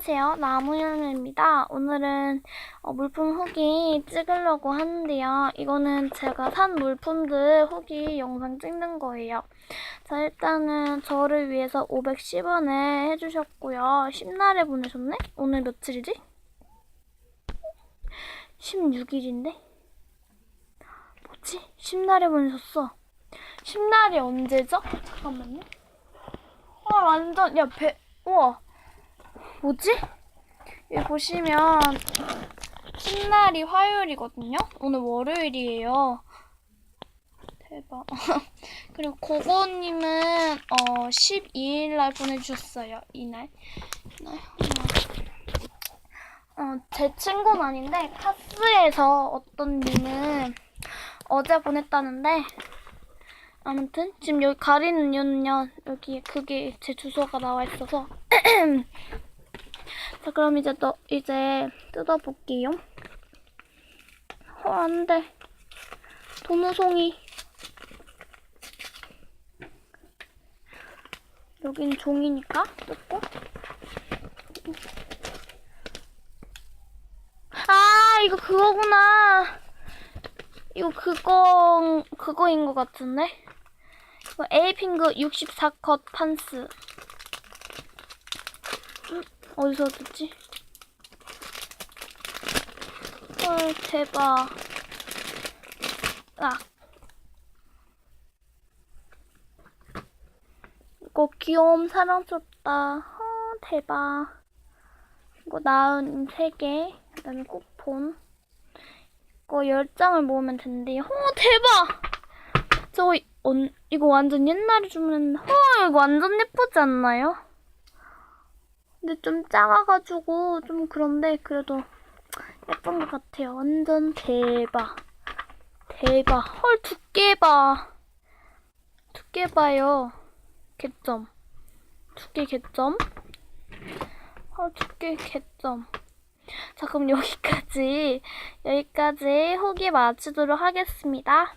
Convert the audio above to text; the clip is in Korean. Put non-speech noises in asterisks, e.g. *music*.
안녕하세요. 나무현입니다. 오늘은 어, 물품 후기 찍으려고 하는데요. 이거는 제가 산 물품들 후기 영상 찍는 거예요. 자, 일단은 저를 위해서 510원에 해주셨고요. 10날에 보내셨네? 오늘 며칠이지? 16일인데? 뭐지? 10날에 보내셨어. 10날이 언제죠? 잠깐만요. 와, 완전, 야, 배, 우와. 뭐지? 여기 보시면 신날이 화요일이거든요. 오늘 월요일이에요. 대박. *laughs* 그리고 고고님은 어 12일 날 보내주셨어요. 이날. 이날. 어, 제 친구는 아닌데 카스에서 어떤 님은 어제 보냈다는데 아무튼 지금 여기 가리는 이유는요 여기 그게 제 주소가 나와 있어서 *clears throat* 자, 그럼 이제 또 이제 뜯어볼게요. 어, 안 돼. 도무송이. 여긴 종이니까 뜯고. 아, 이거 그거구나. 이거 그거, 그거인 것 같은데? 이거 에이핑크 64컷 판스. 어디서 듣지? 헐 대박. 아. 이거 귀여움 사랑스럽다. 어 대박. 이거 나은 3개 그 다음에 쿠폰. 이거 10장을 모으면 된대요. 어 대박! 저거 언, 이거 완전 옛날에 주문했는데 헐 이거 완전 예쁘지 않나요? 근데 좀 작아가지고 좀 그런데 그래도 예쁜 것 같아요. 완전 대박. 대박. 헐 두께 봐. 두께 봐요. 개점. 두께 개점. 헐 두께 개점. 자 그럼 여기까지 여기까지 후기 마치도록 하겠습니다.